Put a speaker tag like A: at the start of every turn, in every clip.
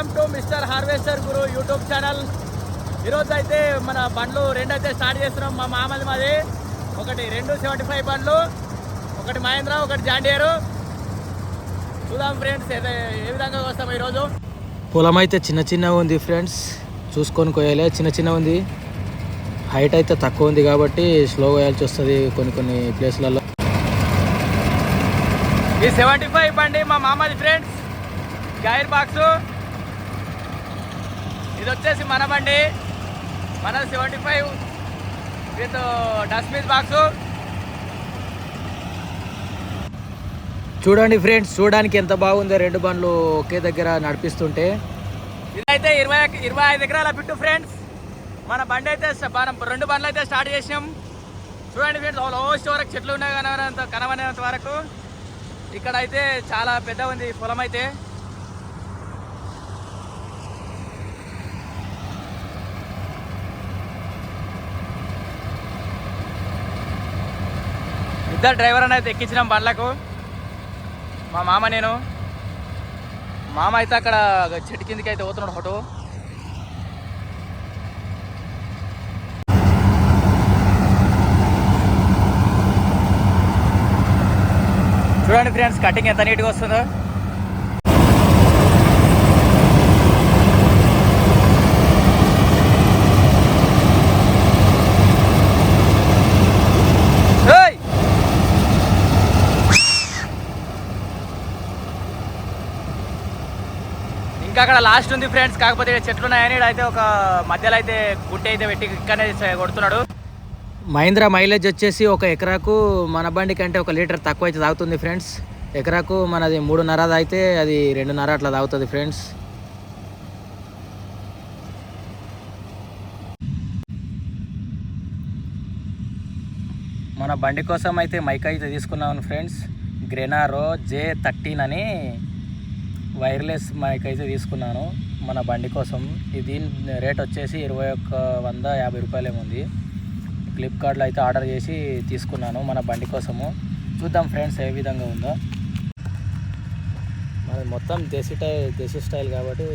A: Welcome to mister harvester Guru YouTube channel. ఈరోజు అయితే మన బండ్లు రెండు అయితే స్టార్ట్ చేస్తున్నాం. మా మామది మాది. ఒకటి రెండు సెవెంటీ ఫైవ్ బండ్లు ఒకటి మహేంద్ర ఒకటి జాండియరు. చూద్దాం ఫ్రెండ్స్ ఏ విధంగా వస్తాం ఈరోజు?
B: పొలం అయితే చిన్న చిన్నగా ఉంది ఫ్రెండ్స్. చూసుకొని కొయ్యాలి. చిన్న చిన్న ఉంది. హైట్ అయితే తక్కువ ఉంది కాబట్టి స్లోగా వేయాల్సి వస్తుంది కొన్ని కొన్ని ప్లేస్లలో.
A: ఈ సెవెంటీ ఫైవ్ బండి మా మామది ఫ్రెండ్స్. గైర్ బాక్స్. ఇది వచ్చేసి మన బండి. మన seventy five with dustbin box.
B: చూడండి ఫ్రెండ్స్ చూడడానికి ఎంత బాగుందో రెండు బండ్లు ఒకే దగ్గర నడిపిస్తుంటే.
A: ఇదైతే ఇరవై ఇరవై ఐదు ఎకరాల పిట్టు ఫ్రెండ్స్. మన బండి అయితే మనం రెండు బండ్లు అయితే స్టార్ట్ చేసినాం. చూడండి ఫ్రెండ్స్ లాస్ట్ వరకు చెట్లు ఉన్నాయి కనబడినంత కనబడినంత వరకు. ఇక్కడ అయితే చాలా పెద్ద ఉంది పొలం అయితే. ఇద్దరు డ్రైవర్ అని అయితే ఎక్కించినాం బండ్లకు. మా మామ నేను. మామ అయితే అక్కడ చెట్టు కిందకి అయితే పోతున్నాడు ఫోటో. చూడండి ఫ్రెండ్స్ కటింగ్ ఎంత నీట్గా వస్తుందో. ఇంకా అక్కడ లాస్ట్ ఉంది ఫ్రెండ్స్. కాకపోతే చెట్లు ఉన్నాయని అయితే ఒక మధ్యలో అయితే గుడ్డ అయితే పెట్టి ఇక్కడనే కొడుతున్నాడు.
B: మహీంద్రా మైలేజ్ వచ్చేసి ఒక ఎకరాకు మన బండి కంటే ఒక లీటర్ తక్కువ అయితే తాగుతుంది ఫ్రెండ్స్. ఎకరాకు మనది మూడున్నర అయితే అది రెండున్నర అట్లా తాగుతుంది ఫ్రెండ్స్. మన బండి కోసం అయితే మైక్ అయితే తీసుకున్నాను ఫ్రెండ్స్. గ్రెనారో జే థర్టీన్ అని వైర్లెస్ మైక్ అయితే తీసుకున్నాను మన బండి కోసం. ఇది రేట్ వచ్చేసి ఇరవై ఒక్క వంద యాభై రూపాయలు ఫ్లిప్కార్ట్లో అయితే ఆర్డర్ చేసి తీసుకున్నాను మన బండి కోసము. చూద్దాం ఫ్రెండ్స్ ఏ విధంగా ఉందో. మనది మొత్తం దేశీ టైల్ దేశీ స్టైల్ కాబట్టి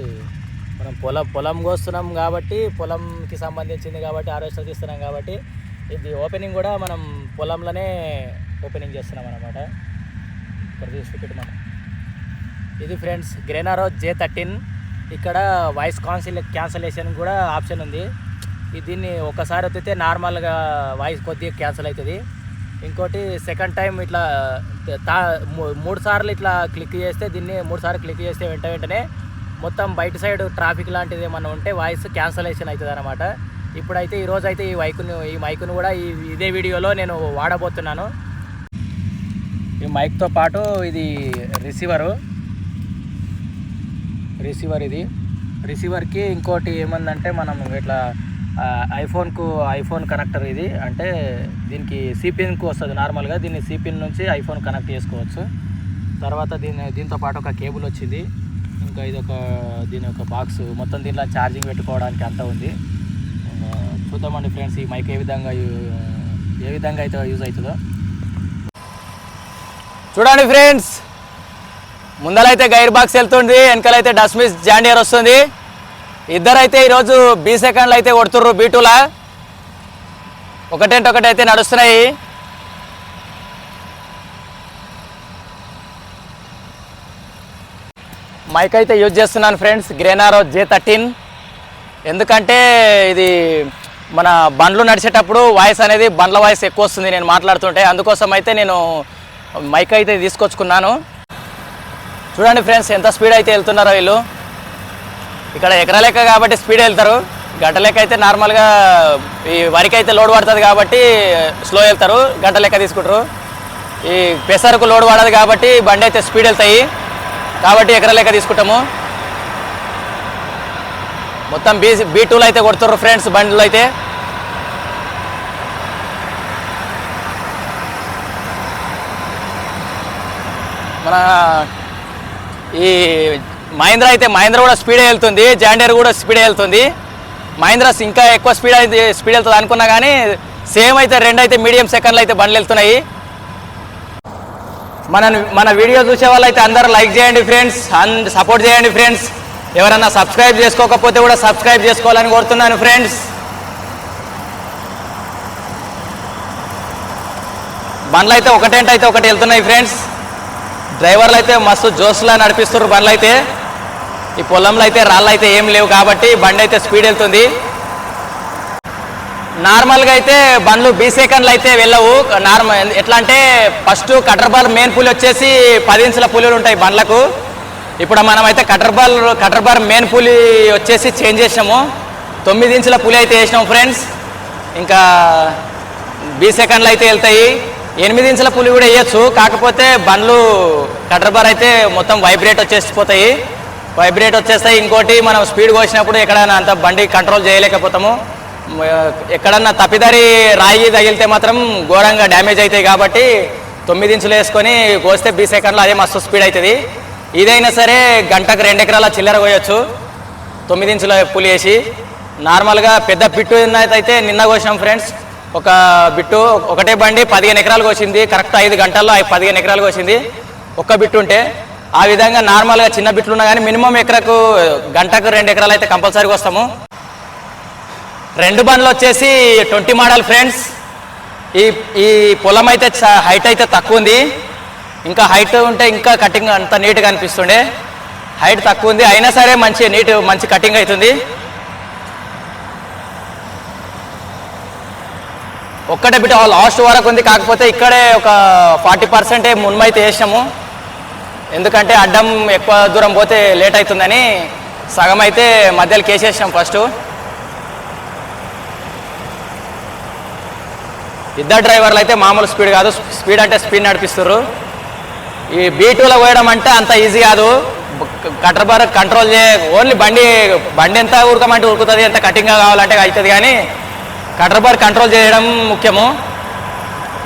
B: మనం పొలం పొలం కోస్తున్నాం కాబట్టి పొలంకి సంబంధించింది కాబట్టి హార్వెస్టర్ తీస్తున్నాం కాబట్టి ఇది ఓపెనింగ్ కూడా మనం పొలంలోనే ఓపెనింగ్ చేస్తున్నాం అనమాట ఇక్కడ తీసుకెట్టి మనం. ఇది ఫ్రెండ్స్ గ్రెనారో జే థర్టీన్. ఇక్కడ వాయిస్ కాన్సిల్ క్యాన్సలేషన్ కూడా ఆప్షన్ ఉంది. దీన్ని ఒకసారి వచ్చితే నార్మల్గా వాయిస్ కొద్దిగా క్యాన్సిల్ అవుతుంది ఇంకోటి సెకండ్ టైం ఇట్లా తా మూడు సార్లు ఇట్లా క్లిక్ చేస్తే దీన్ని మూడు సార్లు క్లిక్ చేస్తే వెంట వెంటనే మొత్తం బయట సైడ్ ట్రాఫిక్ లాంటిది ఏమన్నా ఉంటే వాయిస్ క్యాన్సలేషన్ అవుతుంది అనమాట ఇప్పుడైతే ఈరోజు అయితే ఈ మైకును ఈ మైకును కూడా ఈ ఇదే వీడియోలో నేను వాడబోతున్నాను. ఈ మైక్తో పాటు ఇది రిసీవరు. రిసీవర్ ఇది. రిసీవర్కి ఇంకోటి ఏమందంటే మనం ఇట్లా ఐఫోన్కు ఐఫోన్ కనెక్టర్ ఇది. అంటే దీనికి సిపిన్కు వస్తుంది నార్మల్గా దీన్ని సిపిన్ నుంచి ఐఫోన్ కనెక్ట్ చేసుకోవచ్చు. తర్వాత దీని దీంతో పాటు ఒక కేబుల్ వచ్చింది. ఇంకా ఇది ఒక దీని ఒక బాక్స్ మొత్తం దీంట్లో ఛార్జింగ్ పెట్టుకోవడానికి అంతా ఉంది. చూద్దామండి ఫ్రెండ్స్ ఈ మైక్ ఏ విధంగా ఏ విధంగా అయితే యూజ్ అవుతుందో.
A: చూడండి ఫ్రెండ్స్ ముందలైతే గైర్ బాక్స్ వెళ్తుంది వెనకాలైతే డస్మిస్ జాండియర్ వస్తుంది. ఇద్దరైతే ఈరోజు బీ సెకండ్లు అయితే కొడుతుర్రు బీటూలా. ఒకటేంటి ఒకటి అయితే నడుస్తున్నాయి. మైక్ అయితే యూజ్ చేస్తున్నాను ఫ్రెండ్స్ గ్రేనారో జే థర్టీన్. ఎందుకంటే ఇది మన బండ్లు నడిచేటప్పుడు వాయిస్ అనేది బండ్ల వాయిస్ ఎక్కువ వస్తుంది నేను మాట్లాడుతుంటే. అందుకోసం అయితే నేను మైక్ అయితే తీసుకొచ్చుకున్నాను. చూడండి ఫ్రెండ్స్ ఎంత స్పీడ్ అయితే వెళ్తున్నారో వీళ్ళు. ఇక్కడ ఎకరా లెక్క కాబట్టి స్పీడ్ వెళ్తారు. గంట లెక్క అయితే నార్మల్గా ఈ వరికి అయితే లోడ్ పడుతుంది కాబట్టి స్లో వెళ్తారు. గంట లెక్క తీసుకుంటారు. ఈ పెసరకు లోడ్ పడదు కాబట్టి బండి అయితే స్పీడ్ వెళ్తాయి. కాబట్టి ఎకరా లెక్క తీసుకుంటాము. మొత్తం బీ బీ టూలు అయితే కొడుతుర్రు ఫ్రెండ్స్ బండ్లు అయితే. మన ఈ మహేంద్ర అయితే మహేంద్ర కూడా స్పీడే వెళ్తుంది జాండర్ కూడా స్పీడ్ వెళ్తుంది. మహేంద్ర ఇంకా ఎక్కువ స్పీడ్ అయితే స్పీడ్ వెళ్తుంది అనుకున్నా కానీ సేమ్ అయితే రెండు అయితే మీడియం సెకండ్లు అయితే బండ్లు వెళ్తున్నాయి. మన మన వీడియో చూసే వాళ్ళు అయితే అందరూ లైక్ చేయండి ఫ్రెండ్స్ అండ్ సపోర్ట్ చేయండి ఫ్రెండ్స్ ఎవరన్నా సబ్స్క్రైబ్ చేసుకోకపోతే కూడా సబ్స్క్రైబ్ చేసుకోవాలని కోరుతున్నాను ఫ్రెండ్స్ బండ్లు అయితే ఒకటేంట అయితే ఒకటి వెళ్తున్నాయి ఫ్రెండ్స్ డ్రైవర్లు అయితే మస్తు జోస్లా నడిపిస్తున్నారు బండ్లు అయితే ఈ పొలంలో అయితే రాళ్ళు అయితే ఏం లేవు కాబట్టి బండి అయితే స్పీడ్ వెళ్తుంది. నార్మల్గా అయితే బండ్లు బీ సెకండ్లు అయితే వెళ్ళవు. నార్మల్ ఎట్లా అంటే ఫస్ట్ కటర్ బాల్ మెయిన్ పులి వచ్చేసి పది ఇంచుల పులిలు ఉంటాయి బండ్లకు. ఇప్పుడు మనం అయితే cutter ball cutter bar main పులి వచ్చేసి చేంజ్ చేసినాము. తొమ్మిది ఇంచుల పులి అయితే వేసినాము ఫ్రెండ్స్. ఇంకా బీ సెకండ్లు అయితే వెళ్తాయి. ఎనిమిది ఇంచుల పులి కూడా వేయచ్చు. కాకపోతే బండ్లు కటర్ బార్ అయితే మొత్తం వైబ్రేట్ వచ్చేసిపోతాయి. వైబ్రేట్ వచ్చేస్తాయి. ఇంకోటి మనం స్పీడ్ కోసినప్పుడు ఎక్కడైనా అంత బండి కంట్రోల్ చేయలేకపోతాము. ఎక్కడన్నా తప్పిదారి రాయి తగిలితే మాత్రం ఘోరంగా డ్యామేజ్ అవుతాయి కాబట్టి తొమ్మిది ఇంచులు వేసుకొని కోస్తే బీ సెకండ్లో అదే మస్తు స్పీడ్ అవుతుంది. ఇదైనా సరే గంటకు రెండు ఎకరాల చిల్లర కోయచ్చు. తొమ్మిది ఇంచుల పులి వేసి. నార్మల్గా పెద్ద పిట్టు అయితే నిన్న కోసినాం ఫ్రెండ్స్ ఒక బిట్టు ఒకటే బండి పదిహేను ఎకరాలు వచ్చింది. కరెక్ట్ ఐదు గంటల్లో పదిహేను ఎకరాలకు వచ్చింది. ఒక్క బిట్టు ఉంటే ఆ విధంగా నార్మల్గా చిన్న బిట్లు ఉన్నా కానీ మినిమం ఎకరకు గంటకు రెండు ఎకరాలు అయితే కంపల్సరీగా వస్తాము. రెండు బండ్లు వచ్చేసి ట్వంటీ మోడల్ ఫ్రెండ్స్. ఈ ఈ పొలం అయితే చ- హైట్ అయితే తక్కువ ఉంది. ఇంకా హైట్ ఉంటే ఇంకా కటింగ్ అంత నీట్గా అనిపిస్తుండే. హైట్ తక్కువ ఉంది. అయినా సరే మంచి నీట్ మంచి కటింగ్ అవుతుంది. ఒక్కటే బిట్ లాస్ట్ వరకు ఉంది. కాకపోతే ఇక్కడే ఒక ఫార్టీ పర్సెంటే మున్మైతే వేసినాము. ఎందుకంటే అడ్డం ఎక్కువ దూరం పోతే లేట్ అవుతుందని సగం అయితే మధ్యలో కేసేసినాం ఫస్ట్. ఇద్దరు డ్రైవర్లు అయితే మామూలు స్పీడ్ కాదు. స్పీడ్ అంటే స్పీడ్ నడిపిస్తారు ఈ బీటూలో పోయడం అంటే అంత ఈజీ కాదు. కటర్ బార్ కంట్రోల్ చేయ ఓన్లీ బండి బండి ఎంత ఉరకమంటే ఉరుకుతుంది ఎంత కటింగ్గా కావాలంటే అవుతుంది కానీ కటర్ కంట్రోల్ చేయడం ముఖ్యము.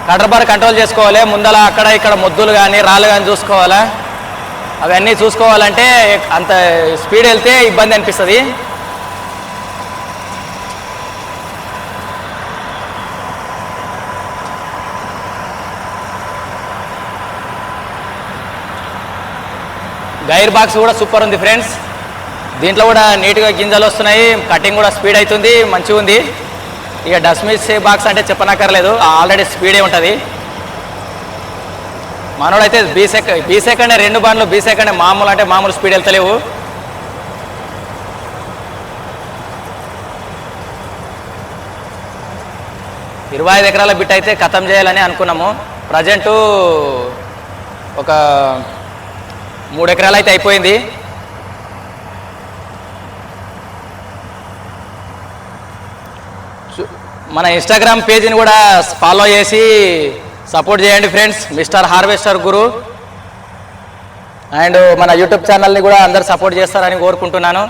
A: కటర్ కంట్రోల్ చేసుకోవాలి. ముందల అక్కడ ఇక్కడ మొద్దులు కానీ రాళ్ళు కానీ చూసుకోవాలా? అవన్నీ చూసుకోవాలంటే అంత స్పీడ్ వెళ్తే ఇబ్బంది అనిపిస్తుంది. గైర్ బాక్స్ కూడా సూపర్ ఉంది ఫ్రెండ్స్. దీంట్లో కూడా నీట్గా గింజలు వస్తున్నాయి. కటింగ్ కూడా స్పీడ్ అవుతుంది. మంచిగా ఉంది ఇక డస్మిస్ బాక్స్ అంటే చెప్పనక్కర్లేదు. ఆల్రెడీ స్పీడే ఉంటుంది. మనోడైతే బీ సెక బీ సెకండ్ రెండు బండ్లు బీ సెకండ్ మామూలు అంటే మామూలు స్పీడ్ వెళ్తలేవు. ఇరవై ఐదు ఎకరాల బిట్ అయితే ఖతం చేయాలని అనుకున్నాము. ప్రజెంటు ఒక మూడు ఎకరాలు అయితే అయిపోయింది. మన ఇన్స్టాగ్రామ్ పేజీని కూడా ఫాలో చేసి సపోర్ట్ చేయండి friends mister harvester Guru and మన యూట్యూబ్ ఛానల్ని కూడా అందరు సపోర్ట్ చేస్తారని కోరుకుంటున్నాను.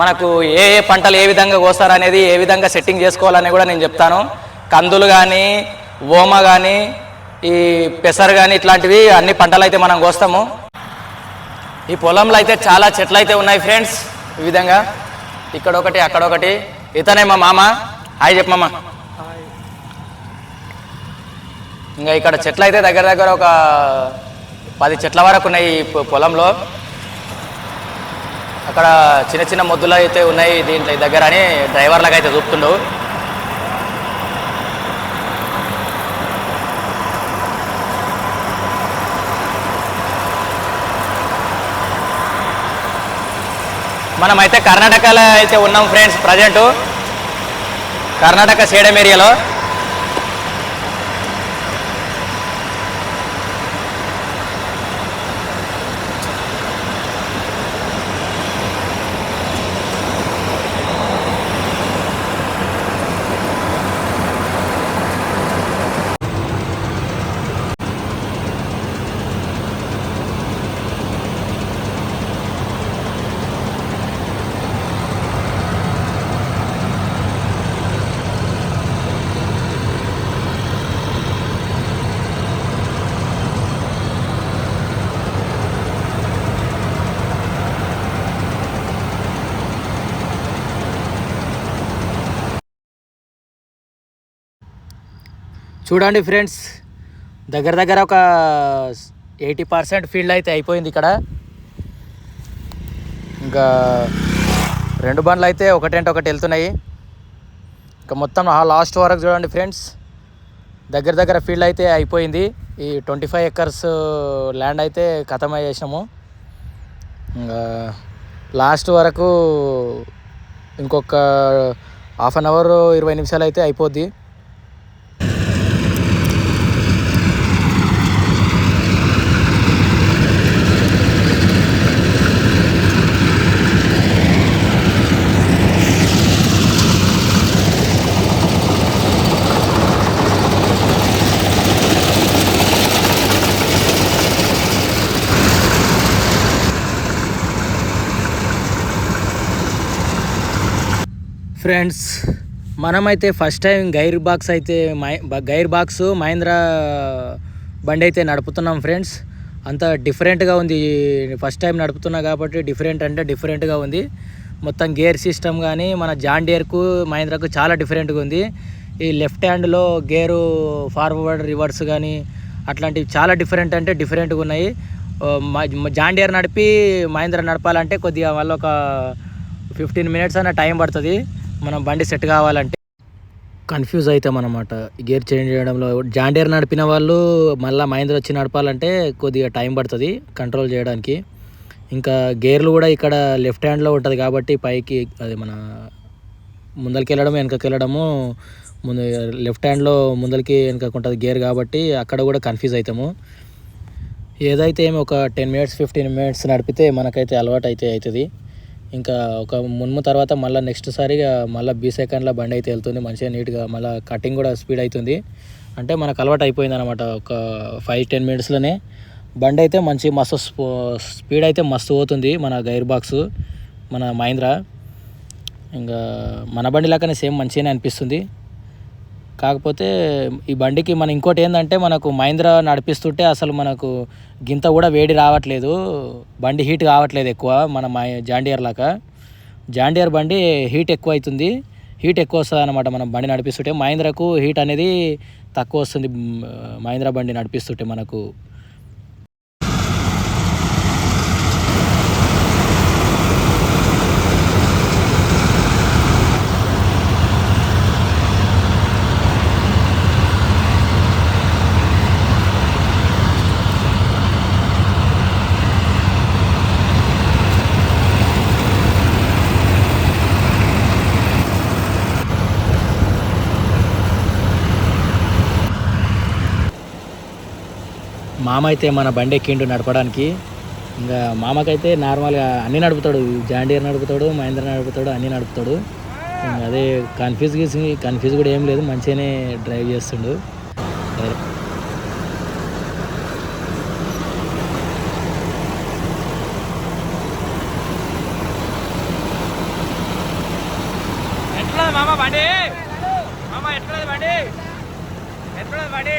A: మనకు ఏ ఏ పంటలు ఏ విధంగా కోస్తారనేది ఏ విధంగా సెట్టింగ్ చేసుకోవాలని కూడా నేను చెప్తాను. కందులు కానీ ఓమ కానీ ఈ పెసర్ కానీ ఇట్లాంటివి అన్ని పంటలు అయితే మనం కోస్తాము. ఈ పొలంలో అయితే చాలా చెట్లు అయితే ఉన్నాయి ఫ్రెండ్స్ ఈ విధంగా. ఇక్కడ ఒకటి అక్కడ ఒకటి. ఇతనే మా మామ? హాయ్ చెప్పు మామ. ఇంకా ఇక్కడ చెట్లు అయితే దగ్గర దగ్గర ఒక పది చెట్ల వరకు ఉన్నాయి పొలంలో. అక్కడ చిన్న చిన్న మొద్దులు అయితే ఉన్నాయి దీంట్లో దగ్గర అని డ్రైవర్లకు అయితే చూపుతుండవు మనమైతే కర్ణాటకలో అయితే ఉన్నాం ఫ్రెండ్స్ ప్రజెంటు. కర్ణాటక సేడం ఏరియాలో చూడండి ఫ్రెండ్స్ దగ్గర దగ్గర ఒక ఎయిటీ పర్సెంట్ ఫీల్డ్ అయితే అయిపోయింది ఇక్కడ. ఇంకా రెండు బండ్లు అయితే ఒకటంటే ఒకటి వెళ్తున్నాయి. ఇంకా మొత్తం ఆ లాస్ట్ వరకు చూడండి ఫ్రెండ్స్ దగ్గర దగ్గర ఫీల్డ్ అయితే అయిపోయింది. ఈ ట్వంటీ ఫైవ్ ఎకర్స్ ల్యాండ్ అయితే ఖతమై చేసినాము ఇంకా లాస్ట్ వరకు ఇంకొక హాఫ్ అన్ అవర్ ఇరవై నిమిషాలు అయితే అయిపోద్ది. ఫ్రెండ్స్ మనమైతే ఫస్ట్ టైం గైర్ బాక్స్ అయితే మై గైర్ బాక్స్ మహేంద్ర బండి అయితే నడుపుతున్నాం ఫ్రెండ్స్. అంత డిఫరెంట్గా ఉంది. ఫస్ట్ టైం నడుపుతున్నా కాబట్టి డిఫరెంట్ అంటే డిఫరెంట్గా ఉంది. మొత్తం గేర్ సిస్టమ్ కానీ మన జాండియర్కు మహేంద్రకు చాలా డిఫరెంట్గా ఉంది. ఈ లెఫ్ట్ హ్యాండ్లో గేరు ఫార్వర్డ్ రివర్స్ కానీ అట్లాంటివి చాలా డిఫరెంట్ అంటే డిఫరెంట్గా ఉన్నాయి. జాండియర్ నడిపి మహేంద్ర నడపాలంటే కొద్దిగా వాళ్ళు ఒక ఫిఫ్టీన్ మినిట్స్ అన్న టైం పడుతుంది. మనం బండి సెట్ కావాలంటే కన్ఫ్యూజ్ అవుతాం అనమాట గేర్ చేంజ్ చేయడంలో జాండియర్ నడిపిన వాళ్ళు మళ్ళీ మహేంద్ర వచ్చి నడపాలంటే కొద్దిగా టైం పడుతుంది కంట్రోల్ చేయడానికి. ఇంకా గేర్లు కూడా ఇక్కడ లెఫ్ట్ హ్యాండ్లో ఉంటుంది కాబట్టి పైకి అది మన ముందరికి వెళ్ళడం వెనకకి వెళ్ళడము ముందు లెఫ్ట్ హ్యాండ్లో ముందరికి వెనకకు ఉంటుంది గేర్ కాబట్టి అక్కడ కూడా కన్ఫ్యూజ్ అవుతాము. ఏదైతే ఏమి ఒక టెన్ మినిట్స్ ఫిఫ్టీన్ మినిట్స్ నడిపితే మనకైతే అలవాటు అయితే అవుతుంది. ఇంకా ఒక మున్ము తర్వాత మళ్ళీ నెక్స్ట్ సారిగా మళ్ళీ బీ సెకండ్లో బండి అయితే వెళ్తుంది. మంచిగా నీట్గా మళ్ళీ కటింగ్ కూడా స్పీడ్ అవుతుంది అంటే మనకు అలవాటు అయిపోయింది అనమాట ఒక ఫైవ్ టెన్ మినిట్స్లోనే బండి అయితే మంచి మస్తు స్పీడ్ అయితే మస్తు పోతుంది మన గైర్ బాక్స్ మన మహీంద్రా ఇంకా మన బండి లాగానే సేమ్ మంచిగానే అనిపిస్తుంది. కాకపోతే ఈ బండికి మన ఇంకోటి ఏంటంటే మనకు మహీంద్రా నడిపిస్తుంటే అసలు మనకు గింత కూడా వేడి రావట్లేదు. బండి హీట్ కావట్లేదు ఎక్కువ మన మై జాండియర్ లాగా. జాండియర్ బండి హీట్ ఎక్కువ అవుతుంది హీట్ ఎక్కువ వస్తుంది అనమాట మనం బండి నడిపిస్తుంటే. మహీంద్రకు హీట్ అనేది తక్కువ వస్తుంది మహీంద్రా బండి నడిపిస్తుంటే మనకు. మామ అయితే మన బండి ఎక్కిండు నడపడానికి. ఇంకా మామకైతే నార్మల్గా అన్నీ నడుపుతాడు. జాండియర్ నడుపుతాడు మహేంద్ర నడుపుతాడు అన్నీ నడుపుతాడు. ఇంకా అదే కన్ఫ్యూజ్ గీసి కన్ఫ్యూజ్ కూడా ఏం లేదు. మంచిగానే డ్రైవ్ చేస్తుండు.
B: మామ బండి? మామ ఎట్లా బండి? ఎట్లా బండి?